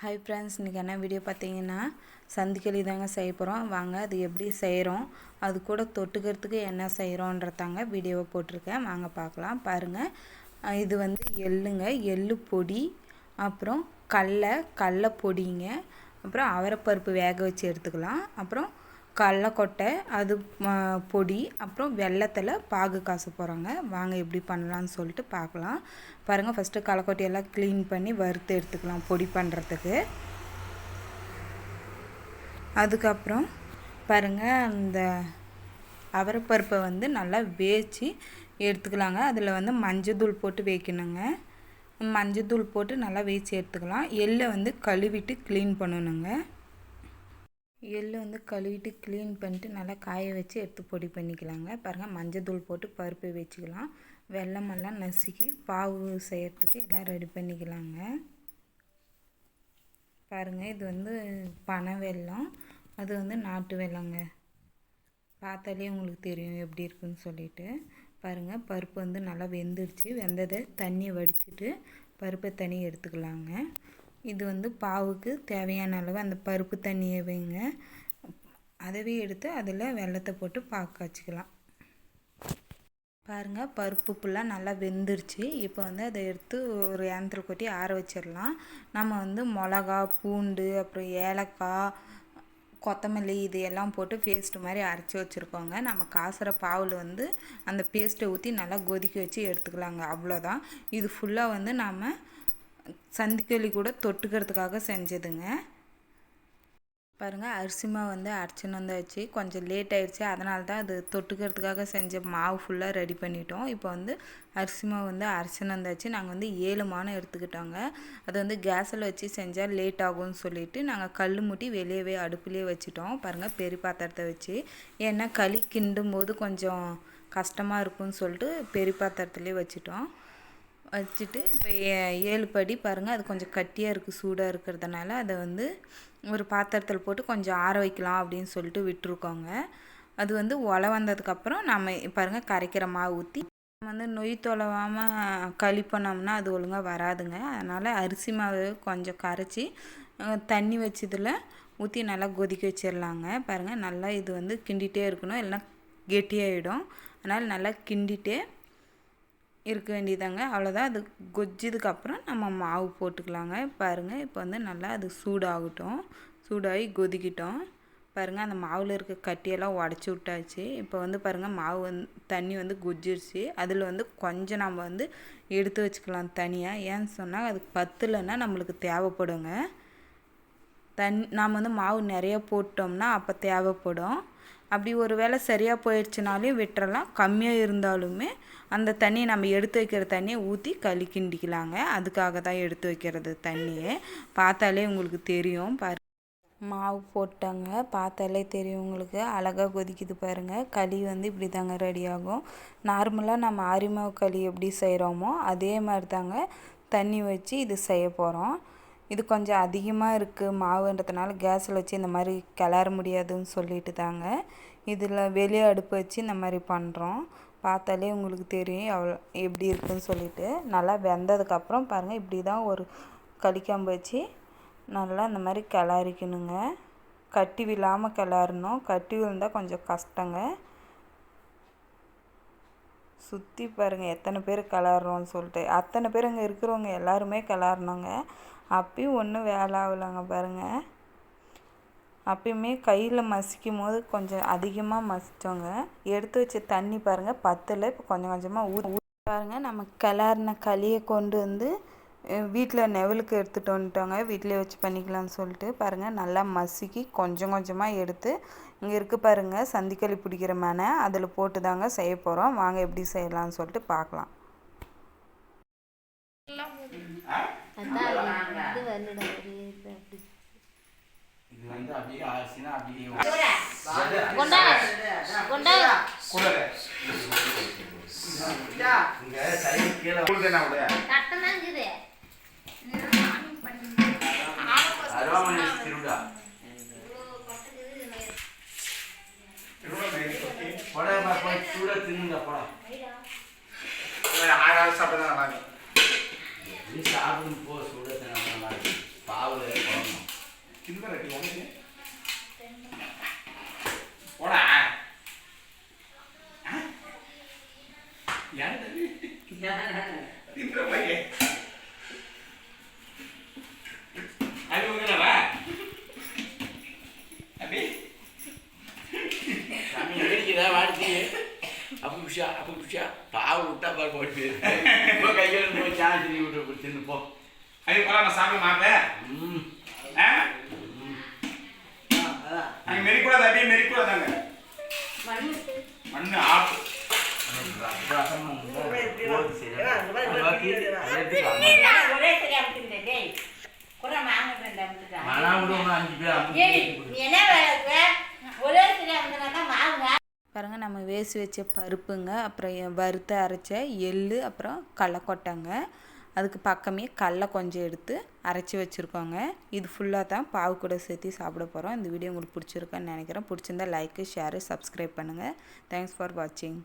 Hi friends இன்றைக்கி என்ன video பார்த்தீங்கன்னா சந்திக்களி தாங்க செய்ய போகிறோம் வாங்க அது எப்படி செய்கிறோம் அது கூட தொட்டுக்கிறதுக்கு என்ன செய்கிறோன்றதாங்க வீடியோவை போட்டிருக்கேன். வாங்க பார்க்கலாம். பாருங்கள் இது வந்து எள்ளுங்க. எள்ளு பொடி அப்புறம் கடல கடல பொடிங்க அப்புறம் அவரைப்பருப்பு வேக வச்சு எடுத்துக்கலாம். அப்புறம் கடலக்கொட்டை அது பொடி அப்புறம் வெள்ளத்தில் பாகு காச போகிறோங்க வாங்க எப்படி பண்ணலாம்னு சொல்லிட்டு பார்க்கலாம் பாருங்கள் ஃபஸ்ட்டு கடலக்கொட்டையெல்லாம் க்ளீன் பண்ணி வறுத்து எடுத்துக்கலாம் பொடி பண்ணுறதுக்கு அதுக்கப்புறம் பாருங்கள் அந்த அவரைப்பருப்பை வந்து நல்லா வேச்சு எடுத்துக்கலாங்க. அதில் வந்து மஞ்சத்தூள் போட்டு வைக்கணுங்க. மஞ்சத்தூள் போட்டு நல்லா வேச்சு எடுத்துக்கலாம். எள்ளை வந்து கழுவிட்டு க்ளீன் பண்ணணுங்க. எள்ளு வந்து கழுவிட்டு க்ளீன் பண்ணிட்டு நல்லா காய வச்சு எடுத்து பொடி பண்ணிக்கலாங்க. பாருங்கள் மஞ்சத்தூள் போட்டு பருப்பு வச்சுக்கலாம். வெல்லமெல்லாம் நசுக்கி பாவு செய்யறதுக்கு எல்லாம் ரெடி பண்ணிக்கலாங்க. பாருங்கள் இது வந்து பனை வெல்லம் அது வந்து நாட்டு வெள்ளங்க பார்த்தாலே உங்களுக்கு தெரியும் எப்படி இருக்குன்னு சொல்லிட்டு. பாருங்கள் பருப்பு வந்து நல்லா வெந்துடுச்சு. வெந்ததை தண்ணியை வடிச்சிட்டு பருப்பை தனி எடுத்துக்கலாங்க. இது வந்து பாவுக்கு தேவையான அளவு அந்த பருப்பு தண்ணியை வைங்க. அதவே எடுத்து அதில் வெல்லத்தை போட்டு பாக்கு காய்ச்சிக்கலாம். பாருங்கள் பருப்பு ஃபுல்லாக நல்லா வெந்துருச்சு. இப்போ வந்து அதை எடுத்து ஒரு ஏந்தில் கொட்டி ஆற வச்சிடலாம். நம்ம வந்து மிளகா பூண்டு அப்புறம் ஏலக்காய் கொத்தமல்லி இது எல்லாம் போட்டு பேஸ்ட்டு மாதிரி அரைச்சி வச்சுருக்கோங்க. நம்ம காசுற பாவில் வந்து அந்த பேஸ்ட்டை ஊற்றி நல்லா கொதிக்க வச்சு எடுத்துக்கலாங்க. அவ்வளோதான். இது ஃபுல்லாக வந்து நாம் சந்திக்களி கூட தொட்டுக்கிறதுக்காக செஞ்சதுங்க. பாருங்கள் அரிசிமா வந்து அரைச்சின்னு வந்தாச்சு. கொஞ்சம் லேட் ஆயிடுச்சு. அதனால தான் அது தொட்டுக்கிறதுக்காக செஞ்ச மாவு ஃபுல்லாக ரெடி பண்ணிட்டோம். இப்போ வந்து அரிசிமா வந்து அரைச்சின்னு வந்தாச்சு. நாங்கள் வந்து ஏழு மானம் எடுத்துக்கிட்டோங்க. அது வந்து கேஸில் வச்சு செஞ்சால் லேட் ஆகும்னு சொல்லிட்டு நாங்கள் கல் மூட்டி வெளியவே அடுப்புலேயே வச்சுட்டோம். பாருங்கள் பெரிய பாத்திரத்தை வச்சு. ஏன்னா களி கிண்டும் போது கொஞ்சம் கஷ்டமாக இருக்கும்னு சொல்லிட்டு பெரிய பாத்திரத்துலேயே வச்சுட்டோம். வச்சுட்டு இப்போ ஏ- ஏழு படி பாருங்கள் அது கொஞ்சம் கட்டியாக இருக்குது சூடாக இருக்கிறதுனால அதை வந்து ஒரு பாத்திரத்தில் போட்டு கொஞ்சம் ஆற வைக்கலாம் அப்படின்னு சொல்லிட்டு விட்டுருக்கோங்க. அது வந்து ஒலை வந்ததுக்கப்புறம் நம்ம பாருங்கள் கரைக்கிற மாவு ஊற்றி நம்ம வந்து நொய் தொலைவாமல் களி பண்ணோம்னா அது ஒழுங்காக வராதுங்க. அதனால் அரிசி மாவு கொஞ்சம் கரைச்சி தண்ணி வச்சதில் ஊற்றி நல்லா கொதிக்க வச்சிடலாங்க பாருங்கள் நல்லா இது வந்து கிண்டிகிட்டே இருக்கணும். இல்லைன்னா கெட்டியாகிடும் அதனால் நல்லா கிண்டிகிட்டே இருக்க வேண்டியதாங்க. அவ்வளோதான் அது கொஜ்ஜதுக்கப்புறம் நம்ம மாவு போட்டுக்கலாங்க. பாருங்கள் இப்போ வந்து நல்லா அது சூடாகட்டும். சூடாகி கொதிக்கிட்டோம். பாருங்கள் அந்த மாவில் இருக்க கட்டியெல்லாம் உடச்சி விட்டாச்சு. இப்போ வந்து பாருங்கள் மாவு வந்து தண்ணி வந்து கொஜ்ஜிருச்சு அதில் வந்து கொஞ்சம் நம்ம வந்து எடுத்து வச்சுக்கலாம் தனியாக ஏன்னு சொன்னால் அது பத்தலைன்னா நம்மளுக்கு தேவைப்படுங்க. தன் நாம் வந்து மாவு நிறைய போட்டோம்னா அப்போ தேவைப்படும். அப்படி ஒரு வேளை சரியாக போயிடுச்சுனாலையும் விட்டுறலாம். கம்மியாக இருந்தாலுமே அந்த தண்ணியை நம்ம எடுத்து வைக்கிற தண்ணியை ஊற்றி களி கிண்டிக்கலாங்க. அதுக்காக தான் எடுத்து வைக்கிறது தண்ணியை. பார்த்தாலே உங்களுக்கு தெரியும். பாரு. மாவு போட்டாங்க. பார்த்தாலே தெரியும் உங்களுக்கு. அழகாக கொதிக்குது பாருங்கள் களி வந்து இப்படி தாங்க ரெடி ஆகும் நார்மலாக நம்ம ஆரிமாவு களி எப்படி செய்கிறோமோ அதே மாதிரி தாங்க தண்ணி வச்சு இது செய்ய போகிறோம் இது கொஞ்சம் அதிகமாக இருக்குது மாவுன்றதுனால கேஸில் வச்சு இந்த மாதிரி கிளற முடியாதுன்னு சொல்லிட்டு தாங்க. இதில் வெளியே அடுப்பு வச்சு இந்த மாதிரி பண்ணுறோம் பார்த்தாலே உங்களுக்கு தெரியும் எவ்வளோ எப்படி இருக்குன்னு சொல்லிட்டு. நல்லா வெந்ததுக்கப்புறம் பாருங்கள் இப்படி தான் ஒரு களிக்காம்பு வச்சு நல்லா இந்த மாதிரி கிளறிக்கணுங்க. கட்டி விழாமல் கிளறணும். கட்டி விழுந்தால் கொஞ்சம் கஷ்டங்க. சுற்றி பாருங்கள் எத்தனை பேர் கிளறோன்னு சொல்லிட்டு. அத்தனை பேர் இங்கே இருக்கிறவங்க எல்லாருமே கிளறினோங்க அப்பயும் ஒன்றும் வேலை ஆகலைங்க பாருங்கள் அப்பயுமே கையில் மசிக்கும் போது கொஞ்சம் அதிகமாக மசித்தோங்க எடுத்து வச்ச தண்ணி பாருங்கள் பத்தில். இப்போ கொஞ்சம் கொஞ்சமாக ஊ பாருங்கள் நம்ம கிளறின களியை கொண்டு வந்து வீட்டில் நெவலுக்கு எடுத்துகிட்டு வந்துட்டோங்க வீட்டிலே வச்சு பண்ணிக்கலாம்னு சொல்லிட்டு பாருங்கள் நல்லா மசிக்கி கொஞ்சம் கொஞ்சமாக எடுத்து இங்கே இருக்குது பாருங்கள் சந்திக்களி பிடிக்கிற மேனை. அதில் போட்டு தாங்க செய்ய போகிறோம் வாங்க எப்படி செய்யலாம்னு சொல்லிட்டு பார்க்கலாம் இது வந்து அப்படியே ஆச்சுன்னா அப்படியே திருவிழா. போடா போய் சூட தின்னுங்க போடா. ஆறாவது சாப்பிட்டா நல்லா இருக்கும் சாப்பிடும் போ சுட பாவில் போடணும் சில்வர் அட்டி உனக்கு அப்ப குஷா அப்ப குஷா பாவு விட்டா பாரு போட்டு இப்போ கையில் போய் சாணி திரும்பி விட்டு தின்னு போ. அது போலாமா சாப்பிட மாட்டேன்? அங்க மெரிக்கூடாது அப்படியே மெரிக்கூடாதாங்க. மண்ணு. ஆப்பு. ஒரே சரியா விடுவோம் அஞ்சு பேர்? ஒரே மாவுங்க பாருங்கள் நம்ம வேஸ்ட் வச்ச பருப்புங்க அப்புறம் வறுத்து அரைச்ச எள் அப்புறம் கடலக்கொட்டைங்க அதுக்கு பக்கமே கடல கொஞ்சம் எடுத்து அரைச்சி வச்சுருக்கோங்க. இது ஃபுல்லாக தான் பாவு கூட சேர்த்து சாப்பிட போகிறோம் இந்த வீடியோ உங்களுக்கு பிடிச்சிருக்குன்னு நினைக்கிறேன். பிடிச்சிருந்தா லைக்கு ஷேரு சப்ஸ்கிரைப் பண்ணுங்கள் தேங்க்ஸ் ஃபார் வாட்சிங்